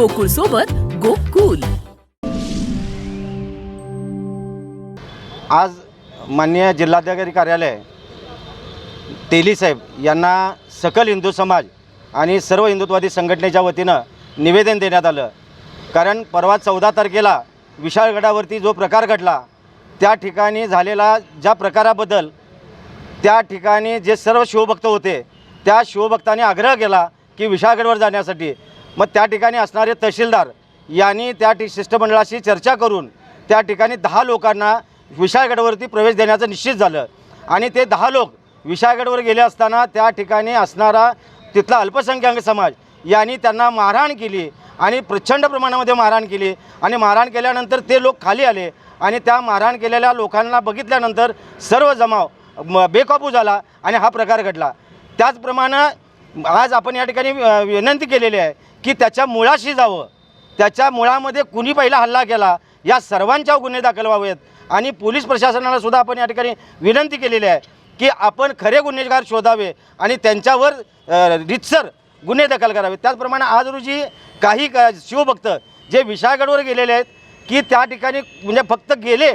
गोकुळ सोबत गोकुल. आज माननीय जिल्हाधिकारी कार्यालय तेली साहेब यांना सकल हिंदू समाज आणि सर्व हिंदुत्वादी संघटनेच्या वतीनं निवेदन देण्यात आलं. कारण परवा चौदा तारखेला विशाळगडावरती जो प्रकार घडला त्या ठिकाणी झालेला ज्या प्रकाराबद्दल त्या ठिकाणी जे सर्व शिवभक्त होते त्या शिवभक्तांनी आग्रह केला की विशाळगडवर जाण्यासाठी मग त्या ठिकाणी असणारे तहसीलदार यांनी त्या ठि शिष्टमंडळाशी चर्चा करून त्या ठिकाणी दहा लोकांना विशाळगडवरती प्रवेश देण्याचं निश्चित झालं. आणि ते दहा लोक विशाळगडवर गेले असताना त्या ठिकाणी असणारा तिथला अल्पसंख्याक समाज यांनी त्यांना मारहाण केली आणि प्रचंड प्रमाणामध्ये मारहाण केली. आणि मारहाण केल्यानंतर ते लोक खाली आले आणि त्या मारहाण केलेल्या लोकांना बघितल्यानंतर सर्व जमाव बेकाबू झाला आणि हा प्रकार घडला. त्याचप्रमाणे आज आपण या ठिकाणी विनंती केलेली आहे की त्याच्या मुळाशी जावं. त्याच्या मुळामध्ये कुणी पहिला हल्ला केला या सर्वांच्या गुन्हे दाखल व्हावेत. आणि पोलीस प्रशासनाला सुद्धा आपण या ठिकाणी विनंती केलेली आहे की आपण खरे गुन्हेगार शोधावे आणि त्यांच्यावर रितसर गुन्हे दाखल करावे. त्याचप्रमाणे आज रोजी काही क शिवभक्त जे विशाळगडवर गेलेले आहेत की त्या ठिकाणी म्हणजे फक्त गेले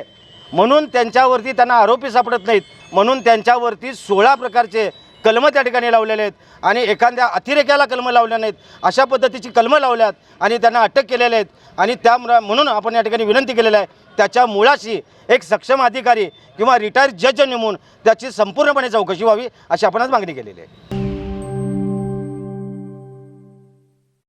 म्हणून त्यांच्यावरती त्यांना आरोपी सापडत नाहीत. म्हणून त्यांच्यावरती सोळा प्रकारचे कलमं त्या ठिकाणी लावलेले आहेत. आणि एखाद्या अतिरेक्याला कलमं लावल्या नाहीत. अशा पद्धतीची कलमं लावल्यात आणि त्यांना अटक केलेल्या आहेत. आणि त्या म्हणून आपण या ठिकाणी विनंती केलेलं आहे. त्याच्या मुळाशी एक सक्षम अधिकारी किंवा रिटायर जज नेमून त्याची संपूर्णपणे चौकशी व्हावी अशी आपण आज मागणी केलेली आहे.